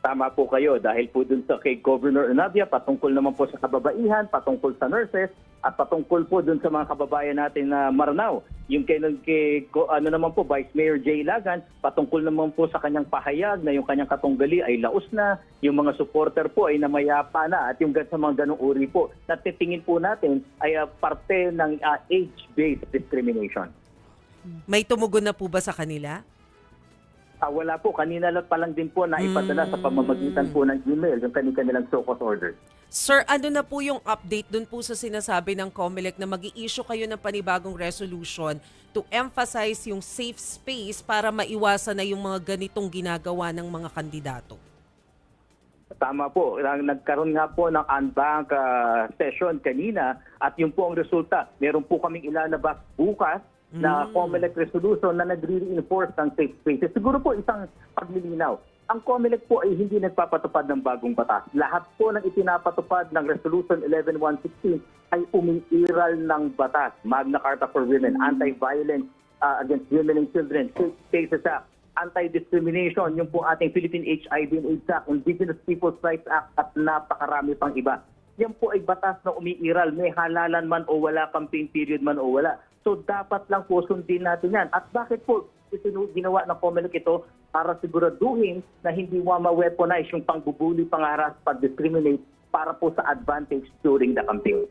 Tama po kayo dahil po dun sa kay Governor Navia patungkol naman po sa kababaihan, patungkol sa nurses at patungkol po dun sa mga kababayan natin na Maranao. Yung kay, kay ano naman po Vice Mayor Jay Lagan patungkol naman po sa kanyang pahayag na yung kanyang katunggali ay laos na, yung mga supporter po ay namayapa na at yung sa mga ganong uri po na titingin po natin ay ah, parte ng ah, age-based discrimination. May tumugon na po ba sa kanila? Ah, wala po. Kanina lang pa lang din po na ipadala sa pamamagitan po ng email yung kanilang SOCOS order. Sir, ano na po yung update dun po sa sinasabi ng COMELEC na mag issue kayo ng panibagong resolution to emphasize yung safe space para maiwasan na yung mga ganitong ginagawa ng mga kandidato? Tama po. Nag- Nagkaroon nga po ng unbank ah, session kanina at yung po ang resulta. Meron po kaming ilalabas bukas na COMELEC resolution na nagre-reinforce ng safe spaces. Siguro po isang paglilinaw. Ang COMELEC po ay hindi nagpapatupad ng bagong batas. Lahat po ng itinapatupad ng Resolution 11116 ay umiiral ng batas. Magna Carta for Women, Anti-Violence ah, Against Women and Children, Safe Spaces Act, anti-discrimination, yung po ating Philippine HIV and AIDS Act, Indigenous Peoples' Rights Act at napakarami pang iba. Yan po ay batas na umiiral, may halalan man o wala, campaign period man o wala. So dapat lang po sundin natin yan. At bakit po ginawa ng COMELEC ito para siguraduhin na hindi ma-weaponize yung pangbubuli, pangaras, pag-discriminate para po sa advantage during the campaign.